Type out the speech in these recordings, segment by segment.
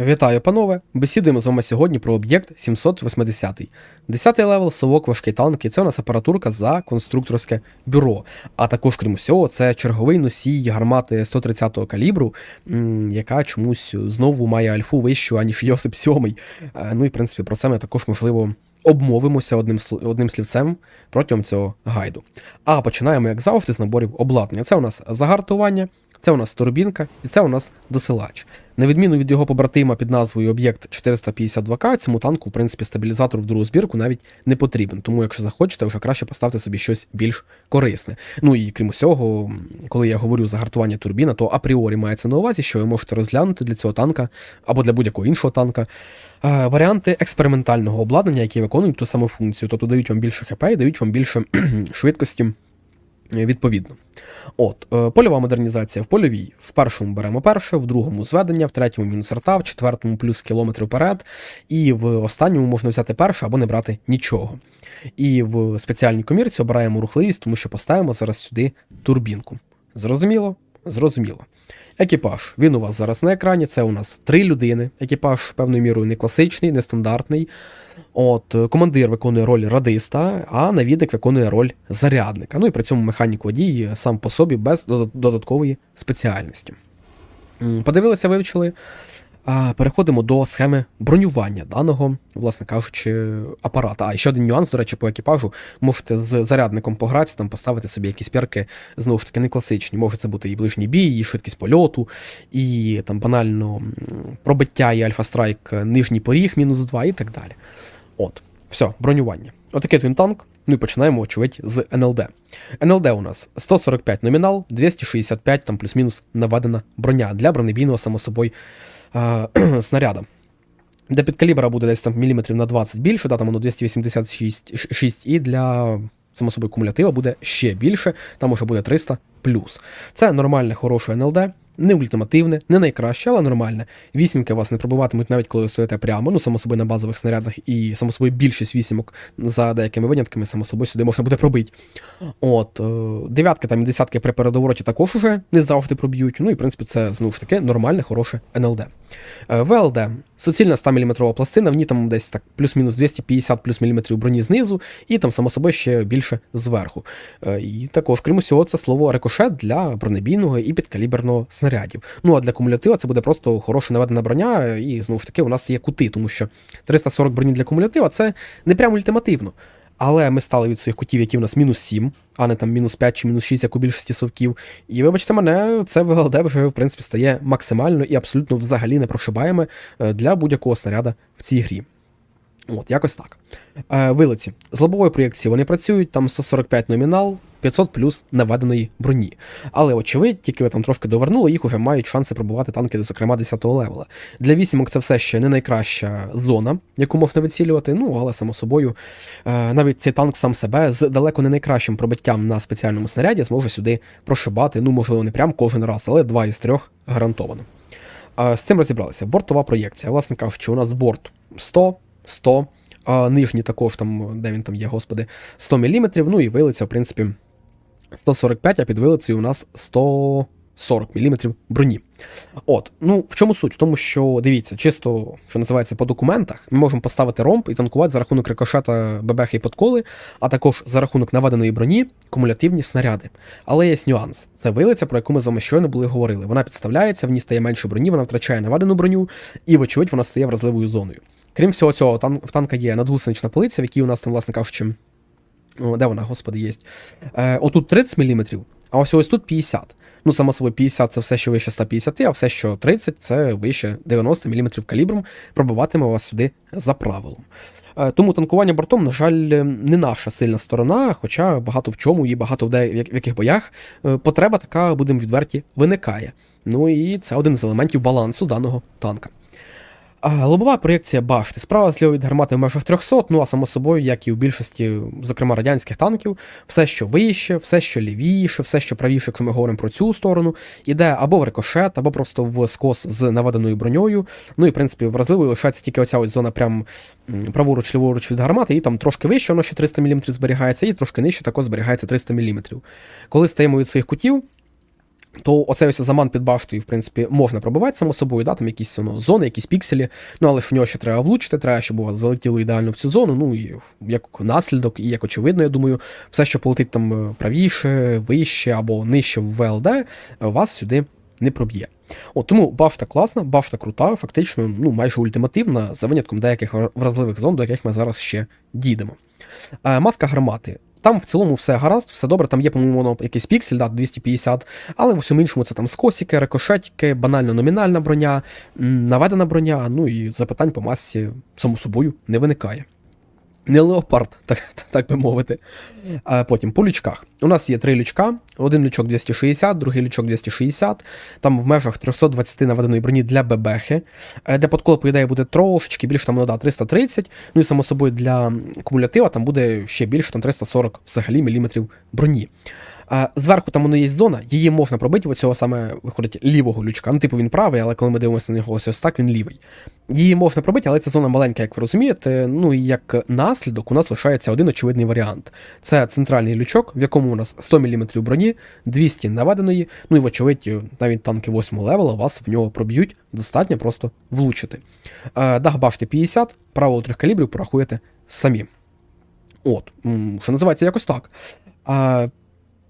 Вітаю, панове! Бесідуємо з вами сьогодні про об'єкт 780. 10 левел, совок, важкий танк, і це у нас апаратурка за конструкторське бюро. А також, крім усього, це черговий носій гармати 130-го калібру, яка чомусь знову має альфу вищу, аніж Йосип 7. Е, Ну і в принципі про це ми також можливо. Обмовимося одним одним слівцем протягом цього гайду. А починаємо, як завжди, з наборів обладнання. Це у нас загартування, це у нас турбінка і це у нас досилач. На відміну від його побратима під назвою об'єкт 452К, цьому танку, в принципі, стабілізатор в другу збірку навіть не потрібен. Тому, якщо захочете, вже краще поставте собі щось більш корисне. Ну і крім усього, коли я говорю за гартування турбіна, то апріорі мається на увазі, що ви можете розглянути для цього танка або для будь-якого іншого танка. е, Варіанти експериментального обладнання, які виконують ту саму функцію, тобто дають вам більше хп і дають вам більше швидкості відповідно. От, е, польова модернізація в польовій. В першому беремо перше, в другому зведення, в третьому мінус арта, в четвертому плюс кілометр вперед, і в останньому можна взяти перше або не брати нічого. І в спеціальній комірці обираємо рухливість, тому що поставимо зараз сюди турбінку. Зрозуміло? Зрозуміло. Екіпаж. Він у вас зараз на екрані. Це у нас три людини. Екіпаж певною мірою не класичний, не стандартний. От, е, командир виконує роль радиста, а навідник виконує роль зарядника. Ну і при цьому механік водій сам по собі без додаткової спеціальності. Подивилися, вивчили. Переходимо до схеми бронювання даного, власне кажучи, апарата. А ще один нюанс, до речі, по екіпажу. Можете з зарядником погратися, там поставити собі якісь перки, знову ж таки, не класичні. Може це бути і ближній бій, і швидкість польоту, і там банально пробиття і альфа-страйк, е, нижній поріг, мінус 2 і так далі. От, все, бронювання. Отакий от він танк. Ну і починаємо, очевидь, з НЛД. НЛД у нас 145 номінал, 265 там плюс-мінус наведена броня для бронебійного, само собою, е, снаряда. Для підкалібра буде десь там міліметрів на 20 більше, да, там воно 286 6, і для само собою кумулятива буде ще більше, там уже буде 300 плюс. Це нормальне, хороше НЛД, не ультимативне, не найкраще, але нормальне. Вісімки вас не пробиватимуть навіть коли ви стоїте прямо, ну, само собою на базових снарядах, і само собою більшість вісімок за деякими винятками, само собою сюди можна буде пробити. От, е, дев'ятки там і десятки при передовороті також уже не завжди проб'ють. Ну і в принципі це знову ж таки нормальне, хороше НЛД. Е, ВЛД. Суцільна 100 мм пластина, в ній там десь так плюс-мінус 250 плюс міліметрів броні знизу, і там, само собою, ще більше зверху. Е, І також, крім усього, це слово рикошет для бронебійного і підкаліберного снарядів. Ну а для кумулятива це буде просто хороша наведена броня, і знову ж таки, у нас є кути, тому що 340 броні для кумулятива це не прямо ультимативно. Але ми стали від своїх кутів, які в нас мінус 7, а не там мінус 5 чи мінус 6, як у більшості совків. І вибачте мене, це ВЛД вже в принципі стає максимально і абсолютно взагалі непрошибаєме е, для будь-якого снаряда в цій грі. От, якось так. Е, вилиці. З лобової проєкції вони працюють, там 145 номінал, 500 плюс наведеної броні. Але, очевидь, тільки ви там трошки довернули, їх уже мають шанси пробувати танки, зокрема 10-го левела. Для вісімок це все ще не найкраща зона, яку можна вицілювати. Ну, але само собою, е, навіть цей танк сам себе з далеко не найкращим пробиттям на спеціальному снаряді зможе сюди прошибати. Ну, можливо, не прям кожен раз, але два із трьох гарантовано. З цим розібралися. Бортова проєкція. Власне кажучи, у нас борт 100, 100, а нижній також там, де він там є, господи, 100 мм, ну і вилиця, в принципі, 145, а під вилицею у нас 140 мм броні. От, ну в чому суть? В тому, що дивіться, чисто, що називається по документах, ми можемо поставити ромб і танкувати за рахунок рикошета бебехи і подколи, а також за рахунок наведеної броні кумулятивні снаряди. Але є нюанс. Це вилиця, про яку ми з вами щойно були говорили. Вона підставляється, в ній стає менше броні, вона втрачає наведену броню, і, вочевидь, вона стає вразливою зоною. Крім всього цього, тан- в танка є надгусенична полиця, в якій у нас там, власне кажучи, де вона, господи, є? Е, отут 30 мм, а ось ось тут 50. Ну, само собою, 50 це все, що вище 150, а все, що 30, це вище 90 мм калібром, пробиватиме вас сюди за правилом. Е, Тому танкування бортом, на жаль, не наша сильна сторона, хоча багато в чому і багато в, де, в яких боях е, потреба така, будемо відверті, виникає. Ну і це один з елементів балансу даного танка. Лобова проєкція башти. Справа зліва від гармати в межах 300, ну а само собою, як і у більшості, зокрема радянських танків, все, що вище, все, що лівіше, все, що правіше, якщо ми говоримо про цю сторону, іде або в рикошет, або просто в скос з наведеною броньою. Ну і в принципі вразливою лишається тільки оця ось зона прям праворуч, ліворуч від гармати, і там трошки вище, воно ще 300 мм зберігається, і трошки нижче також зберігається 300 мм. Коли стаємо від своїх кутів. То оцей ось заман під баштою, в принципі, можна пробивати само собою, да, там якісь ну, зони, якісь пікселі, ну але ж в нього ще треба влучити, треба, щоб у вас залетіло ідеально в цю зону. Ну і як наслідок, і як очевидно, я думаю, все, що полетить там е, правіше, вище або нижче в ВЛД, е, вас сюди не проб'є. От тому башта класна, башта крута, фактично, ну майже ультимативна, за винятком деяких вразливих зон, до яких ми зараз ще дійдемо. Е, маска гармати. Там в цілому все гаразд, все добре. Там є, по-моєму, якийсь піксель, да, 250, але в усьому іншому це там скосики, рикошетики, банально номінальна броня, наведена броня, ну і запитань по масці, само собою, не виникає. Не леопард, так, так би мовити. А потім по лючках. У нас є три лючка: один лючок 260, другий лючок 260. Там в межах 320 наведеної броні для бебехи. де Для подколу, по буде трошечки більше, там, ну, да, 330. Ну і само собою для кумулятива там буде ще більше, там 340 взагалі міліметрів броні. А зверху там воно є зона, її можна пробити, оцього саме виходить лівого лючка. Ну, типу він правий, але коли ми дивимося на нього ось ось так, він лівий. Її можна пробити, але ця зона маленька, як ви розумієте. Ну і як наслідок у нас лишається один очевидний варіант. Це центральний лючок, в якому у нас 100 мм броні, 200 наведеної, ну і вочевидь, навіть танки 8 левела вас в нього проб'ють, достатньо просто влучити. Е, Дах башти 50, правило трьох калібрів порахуєте самі. От, що називається якось так. А,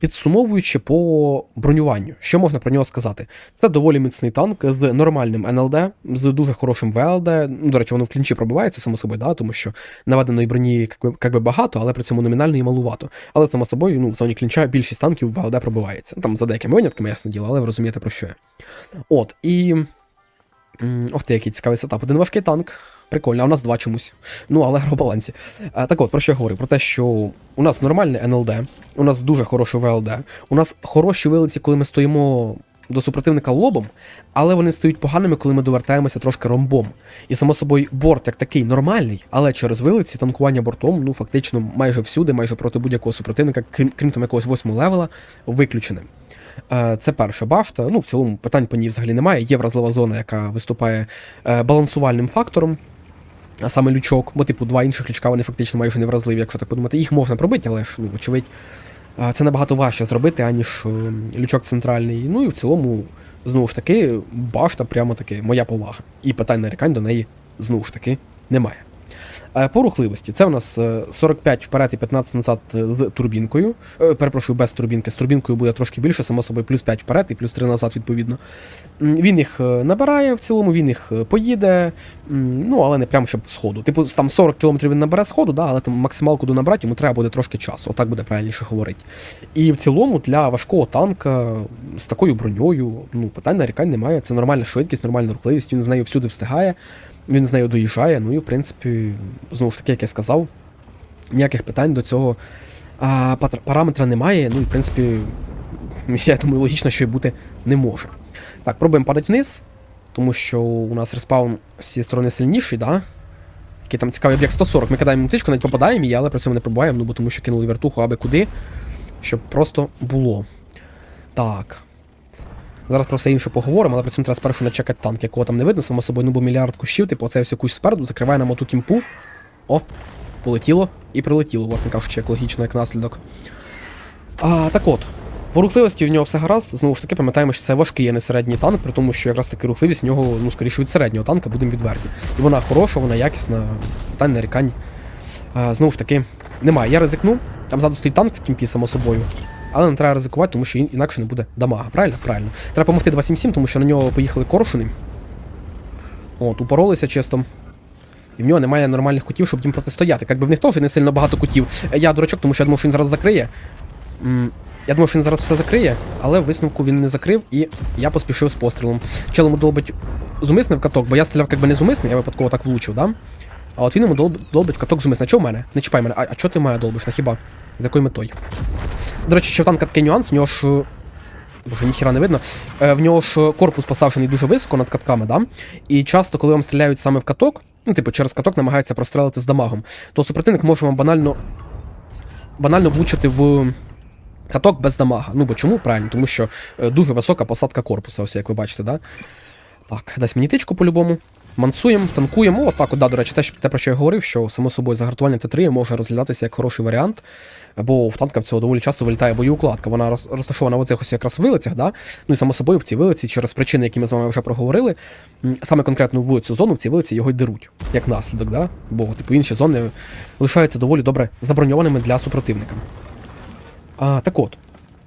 Підсумовуючи по бронюванню, що можна про нього сказати? Це доволі міцний танк з нормальним НЛД, з дуже хорошим ВЛД. Ну, до речі, воно в клінчі пробивається, само собою, да, тому що наведеної броні як би, багато, але при цьому номінальної малувато. Але само собою, ну, в зоні клінча більшість танків ВЛД пробивається. Там за деякими винятками, ясне діло, але ви розумієте про що я. От, і. Ох який цікавий сетап. Один важкий танк. Прикольно, а у нас два чомусь. Ну, але в балансі. А, так от, про що я говорю? Про те, що у нас нормальне НЛД, у нас дуже хороше ВЛД, у нас хороші вилиці, коли ми стоїмо до супротивника лобом, але вони стають поганими, коли ми довертаємося трошки ромбом. І само собою борт як такий нормальний, але через вилиці танкування бортом, ну фактично майже всюди, майже проти будь-якого супротивника, крім, крім там якогось восьмого левела, виключене. Е, Це перша башта. Ну, в цілому питань по ній взагалі немає. Є вразлива зона, яка виступає е, балансувальним фактором. А саме лючок, бо, типу, два інших лючка вони фактично майже невразливі, якщо так подумати. Їх можна пробити, але ж, ну, вочевидь, це набагато важче зробити, аніж е, лючок центральний. Ну і в цілому, знову ж таки, башта прямо таки моя повага. І питань нарікань до неї знову ж таки немає. Е, По рухливості, це у нас е, 45 вперед і 15 назад е, з турбінкою. Е, Перепрошую, без турбінки. З турбінкою буде трошки більше, само собою, плюс 5 вперед і плюс 3 назад, відповідно. Він їх е, набирає в цілому, він їх е, поїде, ну але не прямо щоб сходу. Типу, там 40 км він набере сходу, да, але там максималку до набрати йому треба буде трошки часу. Отак буде правильніше говорити. І в цілому для важкого танка з такою броньою, ну, питань нарікань немає. Це нормальна швидкість, нормальна рухливість, він з нею всюди встигає, він з нею доїжджає. Ну і в принципі, знову ж таки, як я сказав, ніяких питань до цього а, параметра немає. Ну і в принципі, я думаю, логічно, що і бути не може. Так, пробуємо падати вниз, тому що у нас респаун з цієї сторони сильніший, да? Який там цікавий об'єкт 140. Ми кидаємо птичку, навіть попадаємо її, але при цьому не пробуваємо, ну бо тому що кинули вертуху аби куди, щоб просто було. Так. Зараз про все інше поговоримо, але при цьому треба спершу начекати танк, якого там не видно, само собою, ну бо мільярд кущів, типу, оце все кущ спереду, закриває нам оту кімпу. О, полетіло і прилетіло, власне кажучи, як логічно, як наслідок. А, так от, по рухливості в нього все гаразд. Знову ж таки, пам'ятаємо, що це важкий, а не середній танк, при тому, що якраз таки рухливість в нього, ну, скоріше від середнього танка, будемо відверті. І вона хороша, вона якісна, питань нарікань. А, знову ж таки, немає. Я ризикну, там ззаду стоїть танк в кімпі, само собою. Але не треба ризикувати, тому що інакше не буде дамага. Правильно? Правильно. Треба допомогти 277, тому що на нього поїхали коршуни. От, упоролися чисто. І в нього немає нормальних кутів, щоб їм протистояти. Якби в них теж не сильно багато кутів. Я дурачок, тому що я думав, що він зараз закриє. Я думав, що він зараз все закриє, але висновку він не закрив, і я поспішив з пострілом. Челому долбить зумисний в каток, бо я стріляв якби не зумисний, я випадково так влучив, да? А от він йому долб- долбить каток зумисний. А чого в мене? Не чіпай мене. А, а чого ти мене долбиш? На хіба? З якою метою? До речі, ще в танка такий нюанс, в нього ж. Боже, ніхіра не видно. Е, в нього ж корпус посаджений дуже високо над катками, да? І часто, коли вам стріляють саме в каток, ну, типу, через каток намагаються прострелити з дамагом, то супротивник може вам банально. банально влучити в каток без дамага. Ну, бо чому? Правильно, тому що е, дуже висока посадка корпуса, ось як ви бачите, да? Так, дасть мені тичку по-любому. Мансуємо, танкуємо. О, так, да, до речі, те, те, про що я говорив, що само собою загартування Т3 може розглядатися як хороший варіант, бо в танках цього доволі часто вилітає боєукладка. Вона роз- розташована в оцих ось якраз вилицях, да? ну і само собою в цій вилиці, через причини, які ми з вами вже проговорили, саме конкретно в цю зону в цій вилиці його й деруть, як наслідок, да? бо типу, інші зони лишаються доволі добре заброньованими для супротивника. А, так от,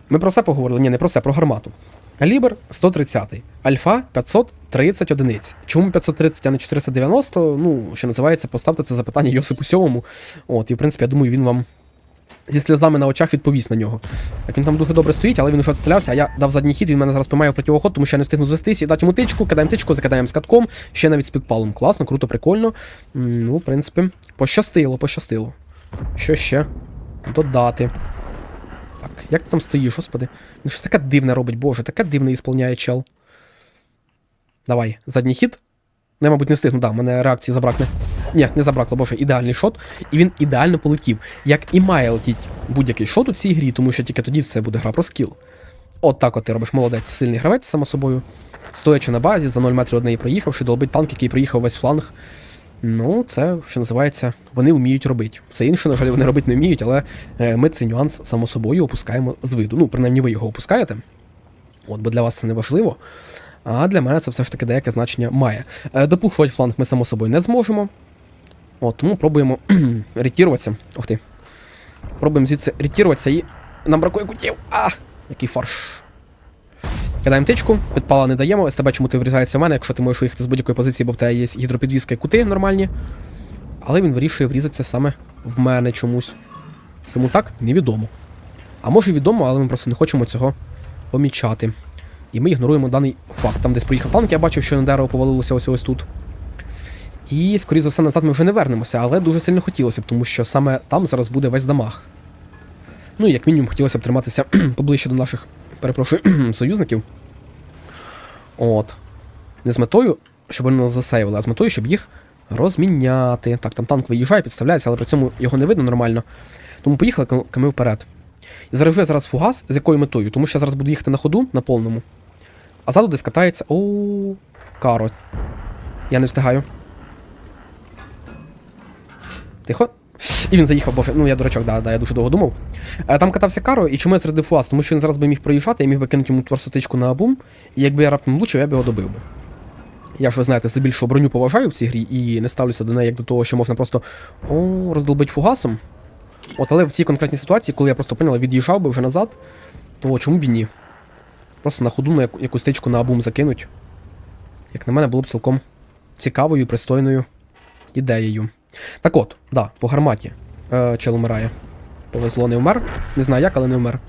ми про все поговорили, ні, не про все, про гармату. Калібр 130, альфа 530 одиниць. Чому 530, а не 490? Ну, що називається, поставте це запитання Йосипу Сьомому. От, і в принципі, я думаю, він вам зі сльозами на очах відповість на нього. Так він там дуже добре стоїть, але він уже відстрілявся, а я дав задній хід, він мене зараз поймає в противоход, тому що я не встигну звестись, і дати йому тичку, кидаємо тичку, закидаємо з катком, ще навіть з підпалом. Класно, круто, прикольно. Ну, в принципі, пощастило, пощастило. Що ще? Додати. Так, як ти там стоїш, господи? Ну щось таке дивне робить, боже, таке дивне ісполняє чел. Давай, задній хід. Ну, я, мабуть, не встигну, да, мене реакції забракне. Ні, не забракло, боже, ідеальний шот. І він ідеально полетів. Як і має летіть будь-який шот у цій грі, тому що тільки тоді це буде гра про скіл. От так от ти робиш молодець, сильний гравець, само собою. Стоячи на базі, за 0 метрів однеї проїхавши, долбить танк, який проїхав весь фланг. Ну, це, що називається, вони вміють робити. Все інше, на жаль, вони робити не вміють, але е, ми цей нюанс, само собою, опускаємо з виду. Ну, принаймні, ви його опускаєте. От, бо для вас це не важливо. А для мене це все ж таки деяке значення має. Е, допушувати фланг ми, само собою, не зможемо. От, тому пробуємо ретіруватися. Ух ти. Пробуємо звідси ретіруватися і нам бракує кутів. А! Який фарш. Кидаємо тичку, підпала не даємо. СТБ чому ти врізається в мене, якщо ти можеш виїхати з будь-якої позиції, бо в тебе є гідропідвізка і кути нормальні. Але він вирішує врізатися саме в мене чомусь. Чому так, невідомо. А може відомо, але ми просто не хочемо цього помічати. І ми ігноруємо даний факт. Там десь проїхав танк, я бачив, що на дерево повалилося ось ось тут. І, скоріше за все, назад ми вже не вернемося, але дуже сильно хотілося б, тому що саме там зараз буде весь дамаг. Ну і як мінімум хотілося б триматися поближче до наших, перепрошую, союзників. От. Не з метою, щоб вони нас засейвили, а з метою, щоб їх розміняти. Так, там танк виїжджає, підставляється, але при цьому його не видно нормально. Тому поїхали к- ми вперед. І заражу я зараз фугас, з якою метою? Тому що я зараз буду їхати на ходу на повному. А ззаду десь катається. О, каро. Я не встигаю. Тихо. І він заїхав, боже, ну я дурачок, да, да, я дуже довго думав. Е, Там катався Каро, і чому я зарядив фуаз? Тому що він зараз би міг проїжджати, я міг би кинути йому просто тичку на абум, і якби я раптом влучив, я б його добив би. Я ж ви знаєте, здебільшого броню поважаю в цій грі і не ставлюся до неї як до того, що можна просто о, роздолбить фугасом. От, але в цій конкретній ситуації, коли я просто поняла, від'їжджав би вже назад, то чому б і ні? Просто на ходу на яку- якусь тичку на абум закинуть. Як на мене, було б цілком цікавою і пристойною ідеєю. Так от, да, по гарматі. Е, чел умирає. Повезло, не вмер. Не знаю як, але не вмер.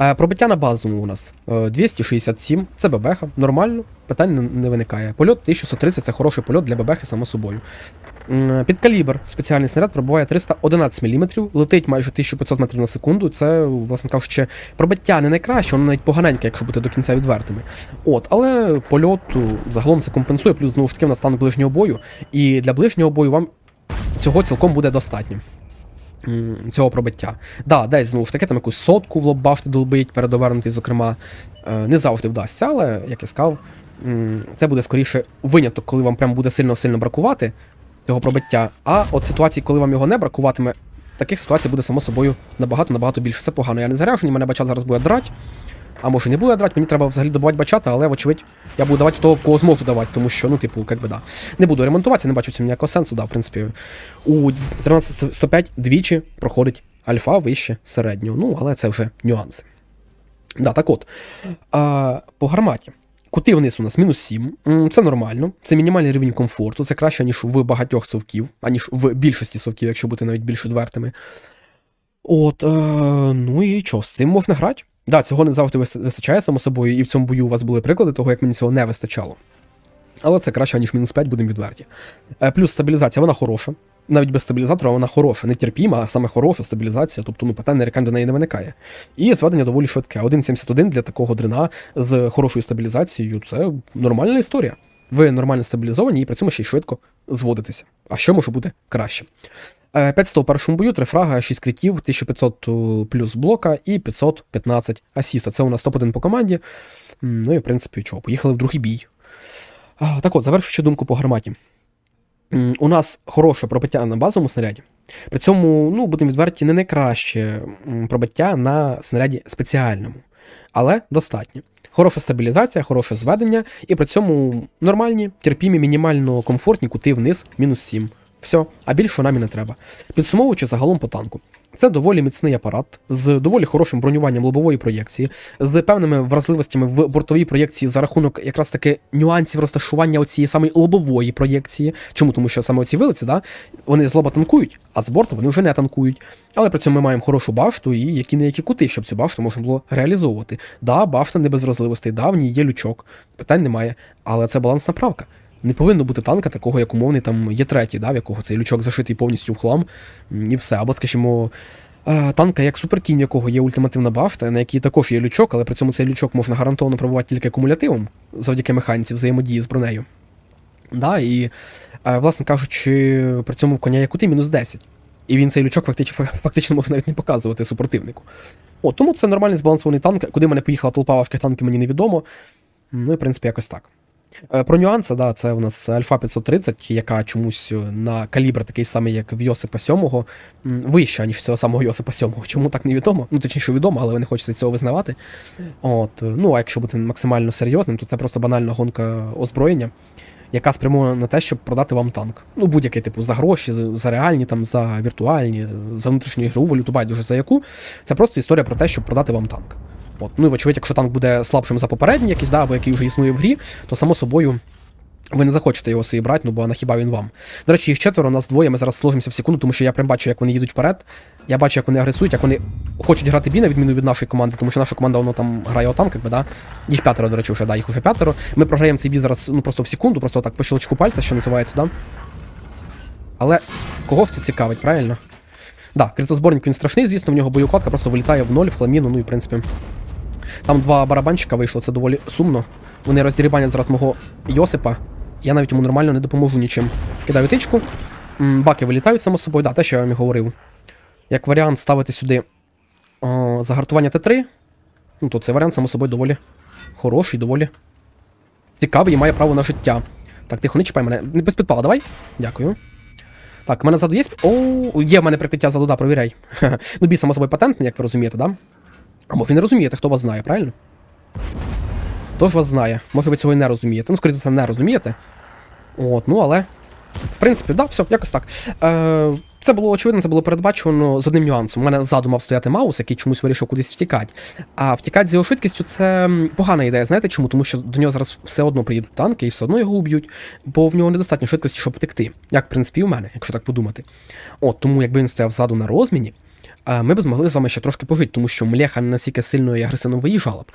Е, пробиття на базу у нас е, 267, це бебеха, нормально, питань не, не виникає. Польот 1130 це хороший польот для бебехи, само собою. М, Під калібр спеціальний снаряд пробиває 311 мм, летить майже 1500 метрів на секунду. Це, власне кажучи, пробиття не найкраще, воно навіть поганеньке, якщо бути до кінця відвертими. От, але польот е, загалом це компенсує, плюс знову ж таки в нас танк ближнього бою. І для ближнього бою вам цього цілком буде достатньо. Цього пробиття. Да, десь знову ж таки там якусь сотку в лоб башти долбить, передовернутий, зокрема, е, не завжди вдасться, але, як я сказав, це буде скоріше виняток, коли вам прям буде сильно-сильно бракувати цього пробиття. А от ситуації, коли вам його не бракуватиме, таких ситуацій буде само собою набагато-набагато більше. Це погано. Я не заряжений, мене бачат зараз буде драть. А може не буде драть, мені треба взагалі добувати бачата, але, вочевидь, я буду давати того, в кого зможу давати, тому що, ну, типу, як би да. Не буду ремонтуватися, не бачу цьому ніякого сенсу, да, в принципі. У 13.105 двічі проходить альфа вище середнього. Ну, але це вже нюанси. Да, так от. А, по гарматі. Кути вниз у нас мінус 7. Це нормально. Це мінімальний рівень комфорту. Це краще, ніж в багатьох совків, аніж в більшості совків, якщо бути навіть більш відвертими. От, е, ну і що, з цим можна грати? Да, цього не завжди вистачає, само собою, і в цьому бою у вас були приклади того, як мені цього не вистачало. Але це краще, ніж мінус 5, будемо відверті. Е, плюс стабілізація, вона хороша. Навіть без стабілізатора вона хороша, не терпіма, а саме хороша стабілізація, тобто ну, питань нарікань до неї не виникає. І зведення доволі швидке. 1.71 для такого дрена з хорошою стабілізацією це нормальна історія. Ви нормально стабілізовані і при цьому ще й швидко зводитеся. А що може бути краще? Е, 500 у першому бою, 3 фрага, 6 критів, 1500 плюс блока і 515 асіста. Це у нас топ-1 по команді. Ну і в принципі, чого, поїхали в другий бій. Так от, завершуючи думку по гарматі. У нас хороше пробиття на базовому снаряді. При цьому, ну, будемо відверті, не найкраще пробиття на снаряді спеціальному, але достатньо. Хороша стабілізація, хороше зведення, і при цьому нормальні, терпімі, мінімально комфортні кути вниз, мінус 7. Все, а більше нам і не треба. Підсумовуючи загалом по танку. Це доволі міцний апарат з доволі хорошим бронюванням лобової проєкції, з певними вразливостями в бортовій проєкції за рахунок якраз таки нюансів розташування оцієї самої лобової проєкції. Чому? Тому що саме оці вилиці, да, вони з лоба танкують, а з борту вони вже не танкують. Але при цьому ми маємо хорошу башту і які не які кути, щоб цю башту можна було реалізовувати. Да, башта не без вразливостей, да, в ній є лючок, питань немає, але це балансна правка. Не повинно бути танка такого, як умовний там є третій, да, в якого цей лючок зашитий повністю в хлам, і все. Або, скажімо, е, танка, як супертінь, в якого є ультимативна башта, на якій також є лючок, але при цьому цей лючок можна гарантовано пробувати тільки акумулятивом завдяки механіці взаємодії з бронею. Да, і, е, власне кажучи, при цьому в коня є кути мінус 10. І він цей лючок фактично, фактично може навіть не показувати супротивнику. От, тому це нормальний збалансований танк. Куди мене поїхала толпа важких танків, мені невідомо. Ну і в принципі якось так. Е, Про нюанси, да, це у нас Альфа 530, яка чомусь е, на калібр такий самий, як в Йосипа 7, вища, ніж цього самого Йосипа 7. Чому так невідомо? Ну, точніше, відомо, але не хочеться цього визнавати. От, е, ну, а якщо бути максимально серйозним, то це просто банальна гонка озброєння, яка спрямована на те, щоб продати вам танк. Ну, будь-який типу за гроші, за- реальні, там, за віртуальні, за внутрішню ігрову валюту, байдуже за яку. Це просто історія про те, щоб продати вам танк. От, ну і вочевидь, якщо танк буде слабшим за попередній, якийсь, да, або який вже існує в грі, то само собою. Ви не захочете його собі брати, ну бо на хіба він вам. До речі, їх четверо, нас двоє, ми зараз сложимося в секунду, тому що я прям бачу, як вони їдуть вперед. Я бачу, як вони агресують, як вони хочуть грати бій, на відміну від нашої команди, тому що наша команда воно там грає отам, якби, да. Їх п'ятеро, до речі, вже, да, їх вже п'ятеро. Ми програємо цей бій зараз ну, просто в секунду, просто так по щелчку пальця, що називається, да. Але кого це цікавить, правильно? Да, критозборник він страшний, звісно, в нього боєукладка просто вилітає в ноль, в хламіну, ну і в принципі. Там два барабанщика вийшло, це доволі сумно. Вони роздірібанять зараз мого Йосипа. Я навіть йому нормально не допоможу нічим. Кидаю тичку. Баки вилітають само собою, да, те, що я вам і говорив. Як варіант ставити сюди о, загартування Т3. Ну, то цей варіант, само собою, доволі хороший, доволі цікавий і має право на життя. Так, тихо, не чіпай мене. Не без підпала, давай. Дякую. Так, у мене ззаду є. О, є в мене прикриття ззаду, да, провіряй. ну, бій, само собою, патентний, як ви розумієте, да? А може не розумієте, хто вас знає, правильно? Хто ж вас знає? Може ви цього і не розумієте. Ну, скоріше все, не розумієте. От, ну але. В принципі, да, все, якось так. Е, це було очевидно, це було передбачено з одним нюансом. У мене ззаду мав стояти маус, який чомусь вирішив кудись втікати. А втікати з його швидкістю це погана ідея. Знаєте чому? Тому що до нього зараз все одно приїдуть танки і все одно його уб'ють, бо в нього недостатньо швидкості, щоб втекти. Як, в принципі, і у мене, якщо так подумати. От, тому якби він стояв ззаду на розміні, ми б змогли з вами ще трошки пожити, тому що млеха не настільки сильно і агресивно виїжджала б.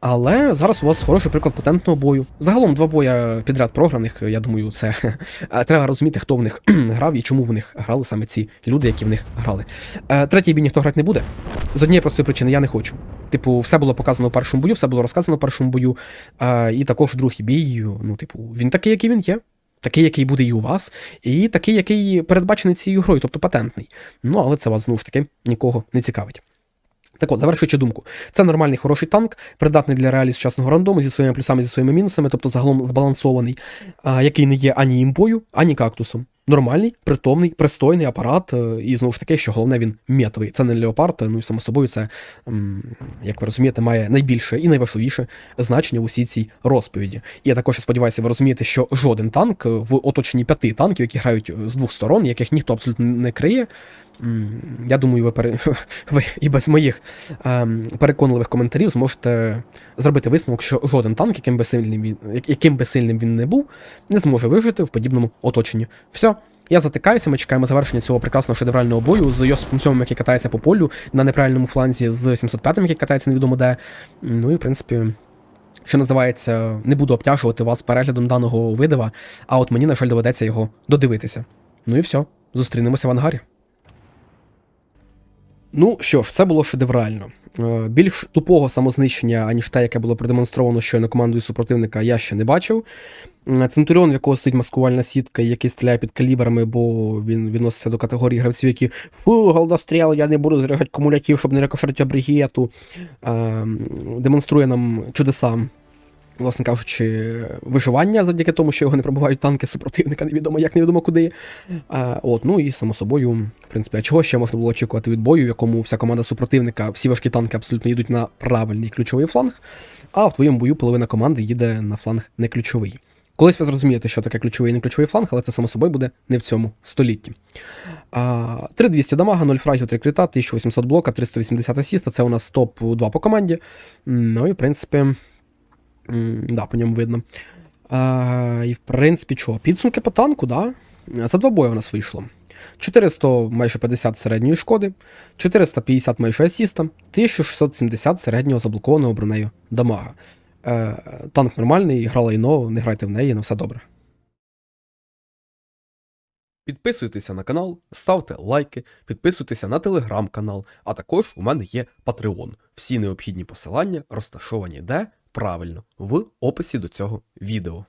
Але зараз у вас хороший приклад патентного бою. Загалом два боя підряд програних, я думаю, це е, треба розуміти, хто в них грав і чому в них грали саме ці люди, які в них грали. Е, Третій бій ніхто грати не буде. З однієї простої причини я не хочу. Типу, все було показано в першому бою, все було розказано в першому бою. І також другий бій, ну, типу, він такий, який він є. Такий, який буде і у вас, і такий, який передбачений цією грою, тобто патентний. Ну, але це вас знову ж таки нікого не цікавить. Так от, завершуючи думку, це нормальний хороший танк, придатний для реалій сучасного рандому зі своїми плюсами, зі своїми мінусами, тобто загалом збалансований, а, який не є ані імбою, ані кактусом. Нормальний, притомний, пристойний апарат, е, і знову ж таки, що головне, він метовий. Це не леопард, ну і само собою, це, як ви розумієте, має найбільше і найважливіше значення в усій цій розповіді. І я також сподіваюся, ви розумієте, що жоден танк в оточенні п'яти танків, які грають з двох сторон, яких ніхто абсолютно не криє. Я думаю, ви, пере... ви і без моїх ем, переконливих коментарів зможете зробити висновок, що жоден танк, яким би сильним він, яким би сильним він не був, не зможе вижити в подібному оточенні. Все. Я затикаюся, ми чекаємо завершення цього прекрасного шедеврального бою з Йосипом Сьомим, який катається по полю на неправильному фланзі, з 705-м, який катається невідомо де. Ну і в принципі, що називається, не буду обтяжувати вас переглядом даного видива, а от мені, на жаль, доведеться його додивитися. Ну і все, зустрінемося в ангарі. Ну що ж, це було шедеврально. Е, Більш тупого самознищення, аніж те, яке було продемонстровано щойно командою супротивника, я ще не бачив. Центуріон, в якого стоїть маскувальна сітка, який стріляє під калібрами, бо він відноситься до категорії гравців, які фу, голдостріл, я не буду заряджати кумулятив, щоб не рикошетити обрігету. Е, демонструє нам чудеса власне кажучи, виживання завдяки тому, що його не пробувають танки супротивника, невідомо як, невідомо куди. А, от, ну і само собою, в принципі, а чого ще можна було очікувати від бою, в якому вся команда супротивника, всі важкі танки абсолютно їдуть на правильний ключовий фланг, а в твоєму бою половина команди їде на фланг не ключовий. Колись ви зрозумієте, що таке ключовий і не ключовий фланг, але це само собою буде не в цьому столітті. А, 3200 дамага, 0 фрагів, 3 крита, 1800 блока, 380 асіста. Це у нас топ-2 по команді. Ну і в принципі. М, Да, по ньому видно. А, і в принципі, чого? Підсумки по танку, да? За два бої у нас вийшло. 400 майже 50 середньої шкоди, 450 майже асіста, 1670 середнього заблокованого бронею дамага. Е, танк нормальний, гра лайно, не грайте в неї, на все добре. Підписуйтеся на канал, ставте лайки, підписуйтеся на телеграм-канал, а також у мене є Patreon. Всі необхідні посилання розташовані де правильно в описі до цього відео.